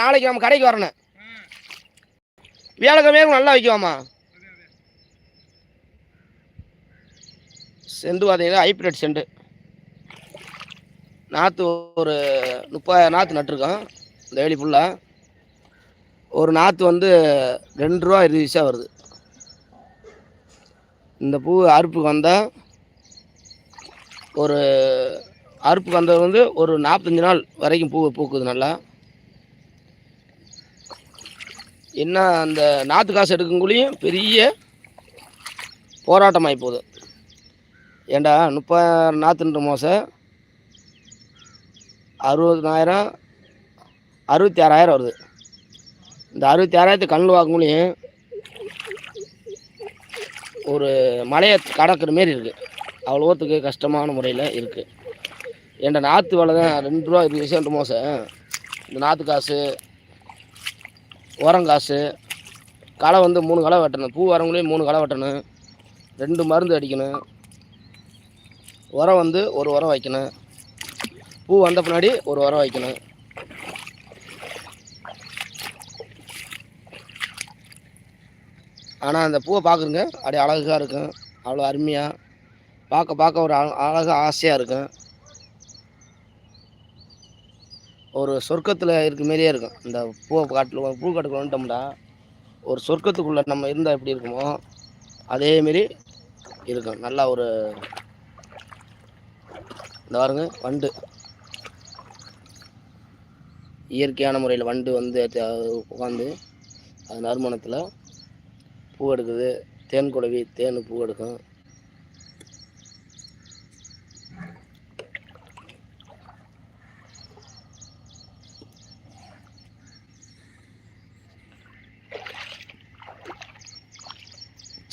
நாளைக்கு நம்ம கடைக்கு வரணும். வியாழக்கிழமையாக நல்லா வைக்குவாமா செண்டு பார்த்தீங்கன்னா ஹைப்ரிட் செண்டு. நாற்று ஒரு முப்பது நாற்று நட்டிருக்கோம் இந்த வேலி ஃபுல்லாக ஒரு நாற்று வந்து ரெண்டு ரூபா இருபது பைசா வருது. இந்த பூ அறுப்புக்கு வந்தால் ஒரு அறுப்புக்கு வந்தது வந்து ஒரு நாற்பத்தஞ்சு நாள் வரைக்கும் பூ பூக்குது நல்லா. என்ன அந்த நாற்று காசு எடுக்கக்குள்ளேயும் பெரிய போராட்டமாகி போகுது ஏண்டா முப்பதாயிரம் நாற்றுன்ற மோசம் அறுபதனாயிரம் அறுபத்தி ஆறாயிரம் வருது. இந்த அறுபத்தி ஆறாயிரத்து கண்ணில் வாங்கலையும் ஒரு மலையை கடக்கிற மாரி இருக்குது அவ்வளோத்துக்கு கஷ்டமான முறையில் இருக்குது ஏன்டா நாற்று விலை தான் ரெண்டு ரூபா இருபது பைசா மோசம் இந்த நாற்று காசு உரம் காசு களை வந்து மூணு களை வெட்டணும். பூ வரவங்களையும் மூணு களை வெட்டணும். ரெண்டு மருந்து அடிக்கணும். உரம் வந்து ஒரு உரம் வைக்கணும். பூ வந்த பின்னாடி ஒரு உரம் வைக்கணும். ஆனால் அந்த பூவை பார்க்குறங்க. அப்படியே அழகாக இருக்கும். அவ்வளோ அருமையாக பார்க்க பார்க்க ஒரு அழகாக ஆசையாக இருக்கும். ஒரு சொர்க்கத்தில் இருக்க மாரியே இருக்கும். இந்த பூவை காட்டில் பூ காட்டுக்குள்ள வந்துட்டோம்னா ஒரு சொர்க்கத்துக்குள்ளே நம்ம இருந்தால் எப்படி இருக்குமோ அதேமாரி இருக்கும். நல்லா ஒரு இந்த பாருங்க வண்டு. இயற்கையான முறையில் வண்டு வந்து உட்காந்து அது நறுமணத்தில் பூ எடுக்குது. தேன் குடவி தேன் பூ எடுக்கும்.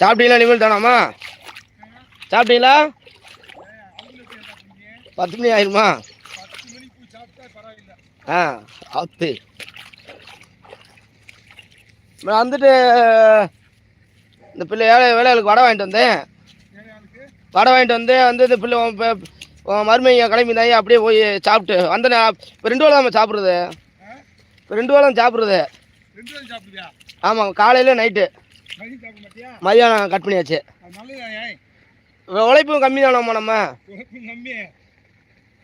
சாப்பிட்டீங்களா இனிமேல் தானாம்மா? சாப்பிட்டீங்களா? பத்து மணி ஆயிருமா? ஆ நான் வந்துட்டு இந்த பிள்ளை ஏழை வேலைகளுக்கு வடை வாங்கிட்டு வந்தேன். வடை வாங்கிட்டு வந்து வந்து இந்த பிள்ளை உன் ப- உன் மருமைங்க கிளம்பி தாங்க அப்படியே போய் சாப்பிட்டு வந்தேன் இப்போ ரெண்டு வேளை தான் சாப்பிட்றது. இப்போ ரெண்டு வேளை சாப்பிட்றது. ஆமாம் காலையில் நைட்டு மதியானம் கட் பண்ணியாச்சு. உழைப்பும் கம்மி தானம்மா நம்ம?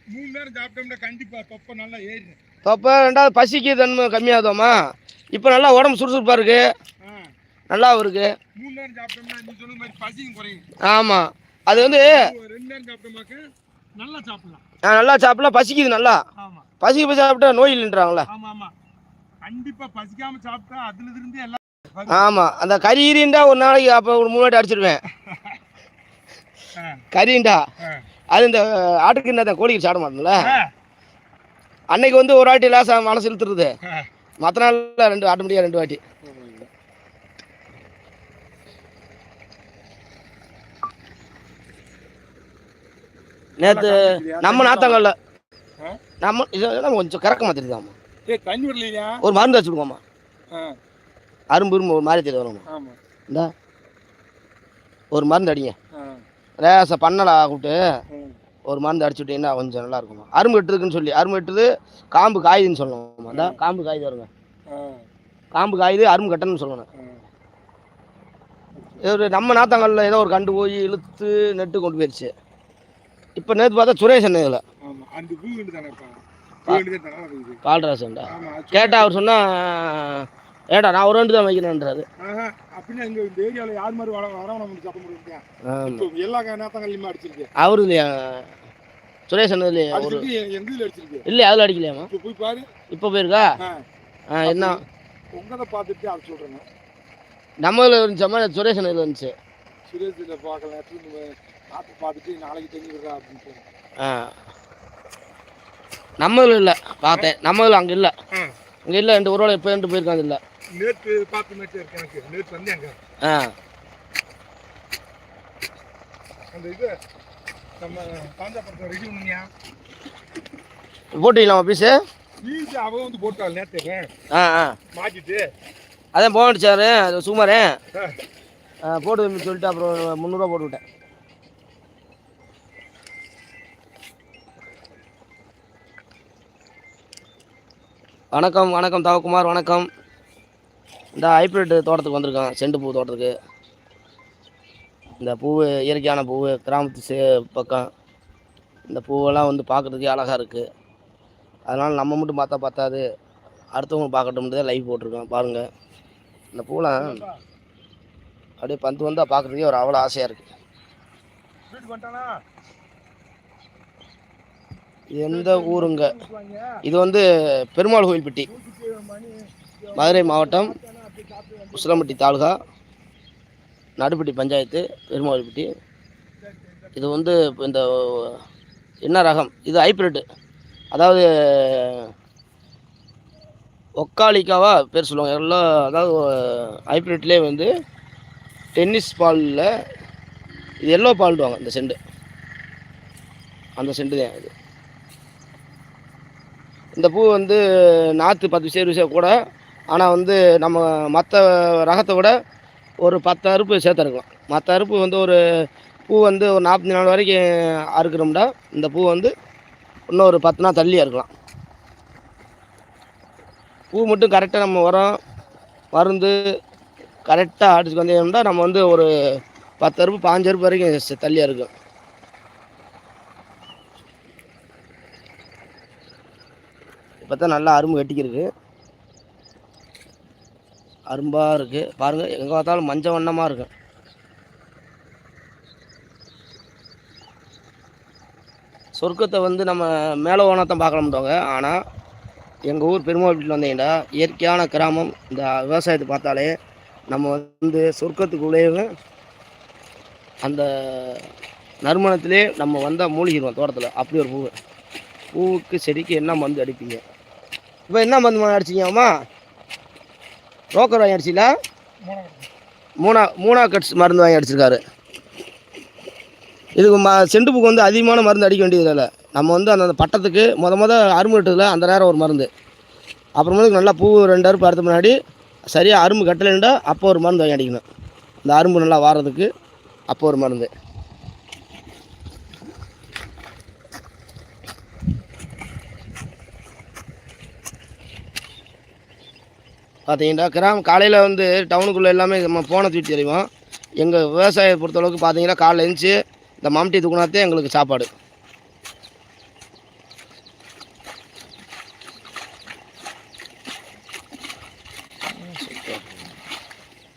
மூணு நேரம் சாப்பிட்டோம்னா கண்டிப்பா தொப்பை நல்லா அப்போ ரெண்டாவது பசிக்கு தன்மை கம்மியாகுதோம்மா இப்போ நல்லா உடம்பு சுறுசுறுப்பாக இருக்குது ஆ நல்லாவும் இருக்குது மூணு நேரம் சாப்பிட்டோம்னா நீ சொன்ன மாதிரி பசியும் குறையும் ஆமாம் அது வந்து ரெண்டு நேரம் சாப்பிட்டோமாக்க நல்லா சாப்பிடலாம். நான் நல்லா. சாப்பிடலாம் பசிக்குது நல்லா பசிக்கு போய் சாப்பிட்டா நோய் இல்லைன்றாங்களே. ஆமா ஆமா. கண்டிப்பா பசிக்காம சாப்பிட்டா அதுல இருந்து எல்லாம் ஆமாம் அந்த கறி ஈரிண்டா ஒரு நாளைக்கு அப்போ ஒரு மூணு வாட்டி அடிச்சிடுவேன் கறிண்டா. அது இந்த ஆட்டுக்கு என்ன கோழிக்கு சாப்பிட மாட்டோம்ல அன்னைக்கு வந்து ஒரு வாட்டி லேசாக மனசு இழுத்துருது. மற்ற நாளில் ரெண்டு ஆட்டோமேட்டிக்காக ரெண்டு வாட்டி. நேற்று நம்ம நாத்தங்கல்ல? நம்ம இதெல்லாம் கொஞ்சம் கறக்க மாத்திருக்காமா ஒரு மருந்து வச்சுடுவோம்மா ஆ, அரும்பு இரும்பு ஒரு மாதிரி தெரியும் வரும்மா ஆமா. இந்தா. ஒரு மருந்து அடிங்க. லேசா பண்ணலா கூப்பிட்டு. ஒரு மருந்து அடிச்சு விட்டீங்கன்னா கொஞ்சம் நல்லா இருக்குமா அரும்பு வெட்டுறதுக்குன்னு சொல்லி அரும்பு வெட்டுறது காம்பு காயுதுன்னு சொல்லணும் அதான் காம்பு காயுது வருங்க காம்பு காயுது அரும்பு கட்டணும்னு சொல்லணும். ஒரு நம்ம நாத்தாங்கல்ல ஏதோ ஒரு கண்டு போய் இழுத்து நெட்டு கொண்டு போயிடுச்சு இப்போ நேற்று பார்த்தா சுரேஷ் அண்ணன் இதில். பால்ராசன்டா கேட்டால் அவர் சொன்னா ஏடா நான் ஒரு ரெண்டு தான் வைக்கிறேன்றாரு ஆஹா, அப்படின்னா இங்க இந்த ஏரியாவில் யார் மாதிரி வர வரவங்க நமக்கு சாப்பிட முடியும் எல்லா நேரத்தங்கள்லையுமே அடிச்சிருக்கு. அவரு இல்லையா? சுரேஷ் இல்லையா ஒரு எங்க இதுல அடிச்சிருக்கு. இல்லையா அதில் அடிக்கலையாமா? இப்போ போய் பாரு. இப்போ போயிருக்கா? ஆ, என்ன? உங்கதை பார்த்துட்டு அது சொல்றேங்க. நம்ம இதில் இருந்துச்சாமா சுரேஷ் அண்ணன் இதில் இருந்துச்சு. சுரேஷ் இதை பார்க்கல ஆப்பை பார்த்துட்டு நாளைக்கு விடுறா அப்படின்ட்டு ஆ. நம்ம இதில் இல்லை பார்த்தேன். நம்ம இதில் அங்கே இல்லை. அங்கே இல்லை ரெண்டு ஒரு இப்போ ரெண்டு போயிருக்காங்க இல்லை நேற்று பார்த்து மேட்ச் இருக்கு எனக்கு. நேற்று வந்து ஆ. அந்த இது நம்ம காஞ்சாபுரத்தை ரெடி பண்ணியா? போட்டிக்கலாமா பீஸு ஈஸி அவ வந்து போட்டாள் நேற்று ஆ ஆ. மாட்டிட்டு. அதான் போனடிச்சாரு அது சுமாரே போட்டு சொல்லிட்டு அப்புறம் முந்நூறுரூவா போட்டு விட்டேன் வணக்கம் வணக்கம் தவக்குமார் வணக்கம். இந்த ஹைப்ரிட் தோட்டத்துக்கு வந்திருக்கோம் செண்டு பூ தோட்டத்துக்கு. இந்த பூ இயற்கையான பூ கிராமத்து சே பக்கம். இந்த பூவெல்லாம் வந்து பார்க்குறதுக்கே அழகாக இருக்குது அதனால் நம்ம மட்டும் பார்த்தா பார்த்தாது அடுத்தவங்க பார்க்கட்டும் தான் லைவ் போட்டிருக்கோம். பாருங்கள் இந்த பூலாம் அப்படியே பந்து வந்தால் பார்க்குறதுக்கே ஒரு அவ்வளோ ஆசையாக இருக்குது இது எந்த ஊருங்க? இது வந்து பெருமாள் கோயில்பட்டி பெட்டி. மதுரை மாவட்டம் உசிலம்பட்டி தாலுகா நடுப்பட்டி பஞ்சாயத்து பெருமாள்பட்டி இது வந்து இந்த என்ன ரகம்? இது ஹைப்ரிட்டு அதாவது ஒக்காலிக்காவா பேர் சொல்லுவாங்க. எல்லாம் அதாவது ஹைப்ரிட்லேயே வந்து டென்னிஸ் பாலில் இது எல்லோ பால்டுவாங்க இந்த செண்டு அந்த செண்டு தான் இது. இந்த பூ வந்து நாற்று பத்து சேரு விஷயம் கூட ஆனால் வந்து நம்ம மற்ற ரகத்தை விட ஒரு பத்து அறுப்பு சேர்த்துருக்கலாம் மற்ற அறுப்பு வந்து ஒரு பூ வந்து ஒரு நாற்பத்தி நாலு வரைக்கும் அறுக்கிறோம்டா இந்த பூ வந்து இன்னும் ஒரு பத்து நாள் தள்ளி அறுக்கலாம். பூ மட்டும் கரெக்டாக நம்ம உரம் மருந்து கரெக்டாக அடிச்சுக்கு வந்தோம்னா நம்ம வந்து ஒரு பத்து அறுப்பு பாஞ்சு அறுப்பு வரைக்கும் தள்ளியாக தள்ளி இருக்கும் இப்போ தான் நல்லா அரும்பு வெட்டிக்கிருக்கு அரும்பாக இருக்குது பாருங்கள் எங்கே பார்த்தாலும் மஞ்சள் வண்ணமாக இருக்கும் சொர்க்கத்தை வந்து நம்ம மேலே ஓனத்தான் பார்க்கணும்ட்டோங்க ஆனால் எங்கள் ஊர் பெருமாள் வீட்டில் வந்தீங்கன்னா இயற்கையான கிராமம் இந்த விவசாயத்தை பார்த்தாலே நம்ம வந்து சொர்க்கத்துக்குள்ளேயே அந்த நறுமணத்திலே நம்ம வந்தால் மூழ்கிடுவோம் தோட்டத்தில். அப்படி ஒரு பூ. பூவுக்கு செடிக்கு என்ன மருந்து அடிப்பீங்க? இப்போ என்ன மருந்து அடிச்சிங்கம்மா ரோக்கர் வாங்கி அடிச்சிங்களா மூணா மூணா கட்ஸ் மருந்து வாங்கி அடிச்சிருக்காரு இதுக்கு ம செண்டு பூக்கு வந்து அதிகமான மருந்து அடிக்க வேண்டியதில்லை நம்ம வந்து அந்த பட்டத்துக்கு முத முத அரும்பு கட்டுதில் அந்த நேரம் ஒரு மருந்து. அப்புறமேலுக்கு நல்லா பூ ரெண்டு அறுப்பு அறுத்த முன்னாடி சரியாக அரும்பு கட்டலைண்டா அப்போ ஒரு மருந்து வாங்கி அடிக்கணும். இந்த அரும்பு நல்லா வாரதுக்கு அப்போ ஒரு மருந்து. பார்த்தீங்கன்னா கிராமம் காலையில் வந்து டவுனுக்குள்ளே எல்லாமே நம்ம போன தூக்கி தெரியும் எங்கள் விவசாயத்தை பொறுத்தளவுக்கு பார்த்தீங்கன்னா காலைல எழுந்துச்சி இந்த மம்டி தூக்குனாத்தே எங்களுக்கு சாப்பாடு.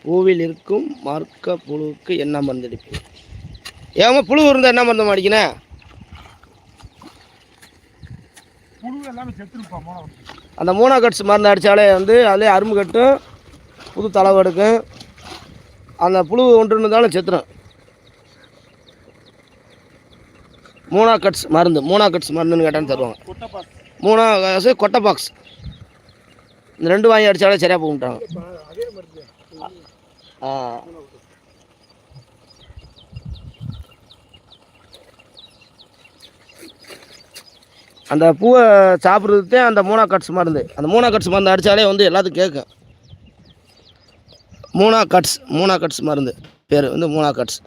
பூவில் இருக்கும் மார்க்க புழுவுக்கு என்ன மருந்து அடிப்பீங்க? ஏமா புழு இருந்தால் என்ன மருந்து அடிக்கணும் புழு எல்லாமே செத்துருப்பா மோனம் அந்த மூணா கட்ஸ் மருந்து அடித்தாலே வந்து அதிலே அரும்பு கட்டும் புது தளவு எடுக்கும். அந்த புழு ஒன்று இருந்தாலும் செத்துடும் மூணா கட்ஸ் மருந்து மூணா கட்ஸ் மருந்துன்னு கேட்டான்னு தருவாங்க. மூணா காசு கொட்டை பாக்ஸ் இந்த ரெண்டு வாங்கி அடித்தாலே சரியாக போகும்ட்டாங்க. ஆ. அந்த பூவை சாப்பிட்றதுக்கே அந்த மூணா கட்ஸ் மருந்து அந்த மூணா கட்ஸ் மருந்து அடித்தாலே வந்து எல்லாத்துக்கும் கேட்கும் மூணா கட்ஸ் மூணா கட்ஸ் மருந்து பேர் வந்து மூணா கட்ஸ்.